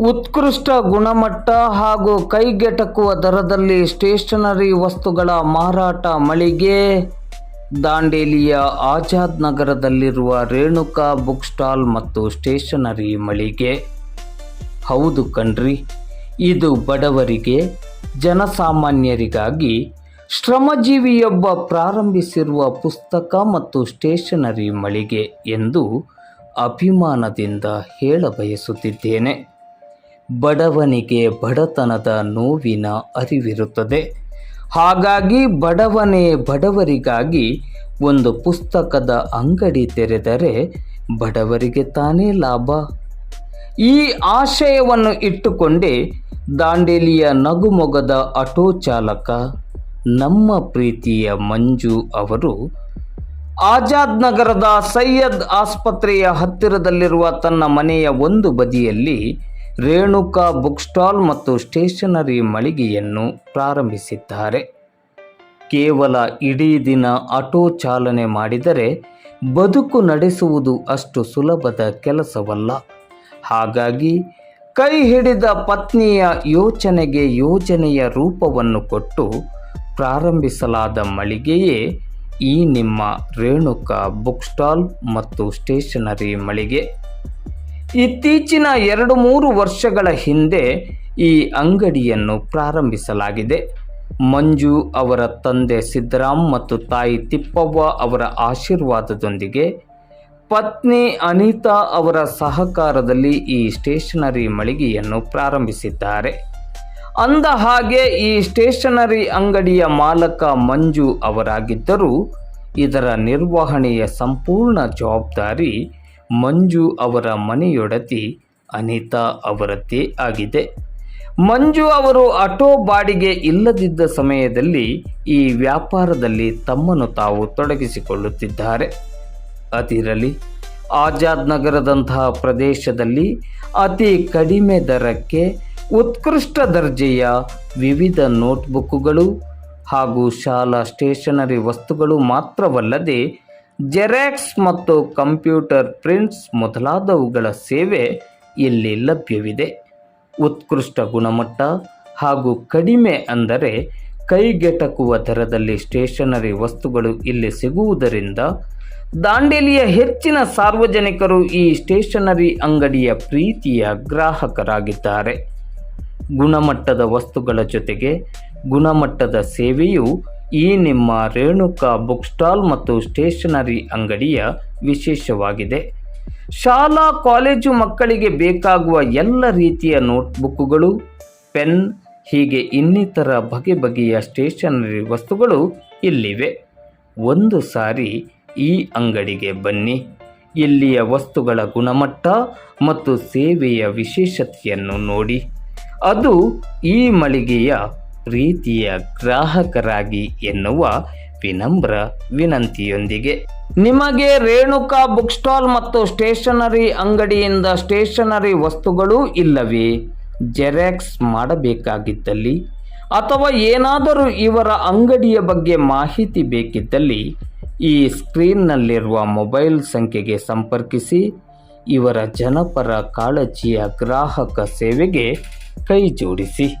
ಉತ್ಕೃಷ್ಟ ಗುಣಮಟ್ಟ ಹಾಗೂ ಕೈಗೆಟಕುವ ದರದಲ್ಲಿ ಸ್ಟೇಷನರಿ ವಸ್ತುಗಳ ಮಾರಾಟ ಮಳಿಗೆ ದಾಂಡೇಲಿಯ ಆಜಾದ್ ನಗರದಲ್ಲಿರುವ ರೇಣುಕಾ ಬುಕ್ ಸ್ಟಾಲ್ ಮತ್ತು ಸ್ಟೇಷನರಿ ಮಳಿಗೆ. ಹೌದು ಕಣ್ರಿ, ಇದು ಬಡವರಿಗೆ, ಜನಸಾಮಾನ್ಯರಿಗಾಗಿ ಶ್ರಮಜೀವಿಯೊಬ್ಬ ಪ್ರಾರಂಭಿಸಿರುವ ಪುಸ್ತಕ ಮತ್ತು ಸ್ಟೇಷನರಿ ಮಳಿಗೆ ಎಂದು ಅಭಿಮಾನದಿಂದ ಹೇಳಬಯಸುತ್ತಿದ್ದೇನೆ. ಬಡವನಿಗೆ ಬಡತನದ ನೋವಿನ ಅರಿವಿರುತ್ತದೆ. ಹಾಗಾಗಿ ಬಡವನೇ ಬಡವರಿಗಾಗಿ ಒಂದು ಪುಸ್ತಕದ ಅಂಗಡಿ ತೆರೆದರೆ ಬಡವರಿಗೆ ತಾನೇ ಲಾಭ. ಈ ಆಶಯವನ್ನು ಇಟ್ಟುಕೊಂಡೇ ದಾಂಡೇಲಿಯ ನಗುಮೊಗದ ಆಟೋ ಚಾಲಕ ನಮ್ಮ ಪ್ರೀತಿಯ ಮಂಜು ಅವರು ಆಜಾದ್ ನಗರದ ಸೈಯದ್ ಆಸ್ಪತ್ರೆಯ ಹತ್ತಿರದಲ್ಲಿರುವ ತನ್ನ ಮನೆಯ ಒಂದು ಬದಿಯಲ್ಲಿ ರೇಣುಕಾ ಬುಕ್ ಸ್ಟಾಲ್ ಮತ್ತು ಸ್ಟೇಷನರಿ ಮಳಿಗೆಯನ್ನು ಪ್ರಾರಂಭಿಸಿದ್ದಾರೆ. ಕೇವಲ ಇಡೀ ದಿನ ಆಟೋ ಚಾಲನೆ ಮಾಡಿದರೆ ಬದುಕು ನಡೆಸುವುದು ಅಷ್ಟು ಸುಲಭದ ಕೆಲಸವಲ್ಲ. ಹಾಗಾಗಿ ಕೈ ಹಿಡಿದ ಪತ್ನಿಯ ಯೋಚನೆಗೆ ಯೋಜನೆಯ ರೂಪವನ್ನು ಕೊಟ್ಟು ಪ್ರಾರಂಭಿಸಲಾದ ಮಳಿಗೆಯೇ ಈ ನಿಮ್ಮ ರೇಣುಕಾ ಬುಕ್ ಸ್ಟಾಲ್ ಮತ್ತು ಸ್ಟೇಷನರಿ ಮಳಿಗೆ. ಇತ್ತೀಚಿನ ಎರಡು ಮೂರು ವರ್ಷಗಳ ಹಿಂದೆ ಈ ಅಂಗಡಿಯನ್ನು ಪ್ರಾರಂಭಿಸಲಾಗಿದೆ. ಮಂಜು ಅವರ ತಂದೆ ಸಿದ್ದರಾಮ್ ಮತ್ತು ತಾಯಿ ತಿಪ್ಪವ್ವ ಅವರ ಆಶೀರ್ವಾದದೊಂದಿಗೆ ಪತ್ನಿ ಅನಿತಾ ಅವರ ಸಹಕಾರದಲ್ಲಿ ಈ ಸ್ಟೇಷನರಿ ಮಳಿಗೆಯನ್ನು ಪ್ರಾರಂಭಿಸಿದ್ದಾರೆ. ಅಂದ ಹಾಗೆ ಈ ಸ್ಟೇಷನರಿ ಅಂಗಡಿಯ ಮಾಲಕ ಮಂಜು ಅವರಾಗಿದ್ದರೂ ಇದರ ನಿರ್ವಹಣೆಯ ಸಂಪೂರ್ಣ ಜವಾಬ್ದಾರಿ ಮಂಜು ಅವರ ಮನೆಯೊಡತಿ ಅನಿತಾ ಅವರದ್ದೇ ಆಗಿದೆ. ಮಂಜು ಅವರು ಆಟೋ ಬಾಡಿಗೆ ಇಲ್ಲದಿದ್ದ ಸಮಯದಲ್ಲಿ ಈ ವ್ಯಾಪಾರದಲ್ಲಿ ತಮ್ಮನ್ನು ತಾವು ತೊಡಗಿಸಿಕೊಳ್ಳುತ್ತಿದ್ದಾರೆ. ಅದಿರಲಿ, ಆಜಾದ್ ನಗರದಂತಹ ಪ್ರದೇಶದಲ್ಲಿ ಅತಿ ಕಡಿಮೆ ದರಕ್ಕೆ ಉತ್ಕೃಷ್ಟ ದರ್ಜೆಯ ವಿವಿಧ ನೋಟ್ಬುಕ್ಕುಗಳು ಹಾಗೂ ಶಾಲಾ ಸ್ಟೇಷನರಿ ವಸ್ತುಗಳು ಮಾತ್ರವಲ್ಲದೆ ಜೆರಾಕ್ಸ್ ಮತ್ತು ಕಂಪ್ಯೂಟರ್ ಪ್ರಿಂಟ್ಸ್ ಮೊದಲಾದವುಗಳ ಸೇವೆ ಇಲ್ಲಿ ಲಭ್ಯವಿದೆ. ಉತ್ಕೃಷ್ಟ ಗುಣಮಟ್ಟ ಹಾಗೂ ಕಡಿಮೆ ಅಂದರೆ ಕೈಗೆಟಕುವ ದರದಲ್ಲಿ ಸ್ಟೇಷನರಿ ವಸ್ತುಗಳು ಇಲ್ಲಿ ಸಿಗುವುದರಿಂದ ದಾಂಡೇಲಿಯ ಹೆಚ್ಚಿನ ಸಾರ್ವಜನಿಕರು ಈ ಸ್ಟೇಷನರಿ ಅಂಗಡಿಯ ಪ್ರೀತಿಯ ಗ್ರಾಹಕರಾಗಿದ್ದಾರೆ. ಗುಣಮಟ್ಟದ ವಸ್ತುಗಳ ಜೊತೆಗೆ ಗುಣಮಟ್ಟದ ಸೇವೆಯು ಈ ನಿಮ್ಮ ರೇಣುಕಾ ಬುಕ್ ಸ್ಟಾಲ್ ಮತ್ತು ಸ್ಟೇಷನರಿ ಅಂಗಡಿಯ ವಿಶೇಷವಾಗಿದೆ. ಶಾಲಾ, ಕಾಲೇಜು ಮಕ್ಕಳಿಗೆ ಬೇಕಾಗುವ ಎಲ್ಲ ರೀತಿಯ ನೋಟ್ಬುಕ್ಕುಗಳು ಪೆನ್, ಹೀಗೆ ಇನ್ನಿತರ ಬಗೆ ಬಗೆಯ ಸ್ಟೇಷನರಿ ವಸ್ತುಗಳು ಇಲ್ಲಿವೆ. ಒಂದು ಸಾರಿ ಈ ಅಂಗಡಿಗೆ ಬನ್ನಿ. ಇಲ್ಲಿಯ ವಸ್ತುಗಳ ಗುಣಮಟ್ಟ ಮತ್ತು ಸೇವೆಯ ವಿಶೇಷತೆಯನ್ನು ನೋಡಿ. ಅದು ಈ ಮಳಿಗೆಯ ಪ್ರೀತಿಯ ಗ್ರಾಹಕರಾಗಿ ಎನ್ನುವ ವಿನಮ್ರ ವಿನಂತಿಯೊಂದಿಗೆ. ನಿಮಗೆ ರೇಣುಕಾ ಬುಕ್ ಸ್ಟಾಲ್ ಮತ್ತು ಸ್ಟೇಷನರಿ ಅಂಗಡಿಯಿಂದ ಸ್ಟೇಷನರಿ ವಸ್ತುಗಳು ಇಲ್ಲವೇ? ಜೆರಾಕ್ಸ್ ಮಾಡಬೇಕಾಗಿದ್ದಲ್ಲಿ? ಅಥವಾ ಏನಾದರೂ ಇವರ ಅಂಗಡಿಯ ಬಗ್ಗೆ ಮಾಹಿತಿ ಬೇಕಿದ್ದಲ್ಲಿ? ಈ ಸ್ಕ್ರೀನ್ನಲ್ಲಿರುವ ಮೊಬೈಲ್ ಸಂಖ್ಯೆಗೆ ಸಂಪರ್ಕಿಸಿ. ಇವರ ಜನಪರ ಕಾಳಜಿಯ ಗ್ರಾಹಕ ಸೇವೆಗೆ ಕೈ ಜೋಡಿಸಿ.